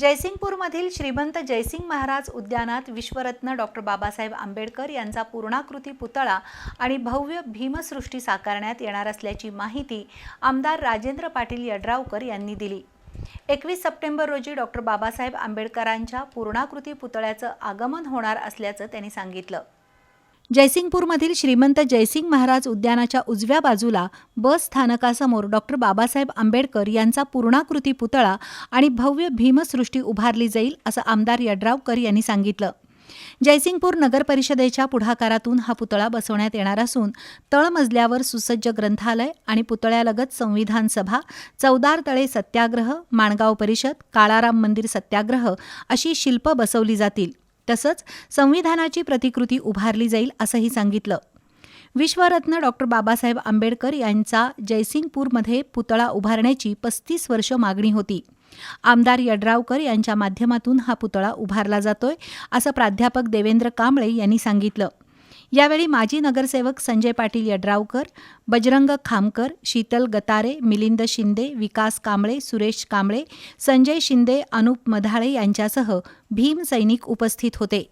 जयसिंगपूरमधील श्रीमंत जयसिंग महाराज उद्यानात विश्वरत्न डॉक्टर बाबासाहेब आंबेडकर यांचा पूर्णाकृती पुतळा आणि भव्य भीमसृष्टी साकारण्यात येणार असल्याची माहिती आमदार राजेंद्र पाटील यड्रावकर यांनी दिली. एकवीस सप्टेंबर रोजी डॉक्टर बाबासाहेब आंबेडकरांच्या पूर्णाकृती पुतळ्याचं आगमन होणार असल्याचं त्यांनी सांगितलं. जयसिंगपूरमधील श्रीमंत जयसिंग महाराज उद्यानाच्या उजव्या बाजूला बस स्थानकासमोर डॉक्टर बाबासाहेब आंबेडकर यांचा पूर्णाकृती पुतळा आणि भव्य भीमसृष्टी उभारली जाईल असं आमदार यड्रावकर यांनी सांगितलं. जयसिंगपूर नगर परिषदेच्या पुढाकारातून हा पुतळा बसवण्यात येणार असून तळमजल्यावर सुसज्ज ग्रंथालय आणि पुतळ्यालगत संविधान सभा चौदार तळे सत्याग्रह माणगाव परिषद काळाराम मंदिर सत्याग्रह अशी शिल्प बसवली जातील. तसंच संविधानाची प्रतिकृती उभारली जाईल असंही सांगितलं. विश्वरत्न डॉक्टर बाबासाहेब आंबेडकर यांचा जयसिंगपूरमध्ये पुतळा उभारण्याची पस्तीस वर्ष मागणी होती. आमदार यड्रावकर यांच्या माध्यमातून हा पुतळा उभारला जातोय असं प्राध्यापक देवेंद्र कांबळे यांनी सांगितलं. यावेळी माजी नगरसेवक संजय पाटील यड्रावकर बजरंग खामकर शीतल गतारे मिलिंद शिंदे विकास कांबळे सुरेश कांबळे संजय शिंदे अनुप मधाळे यांच्यासह भीम सैनिक उपस्थित होते.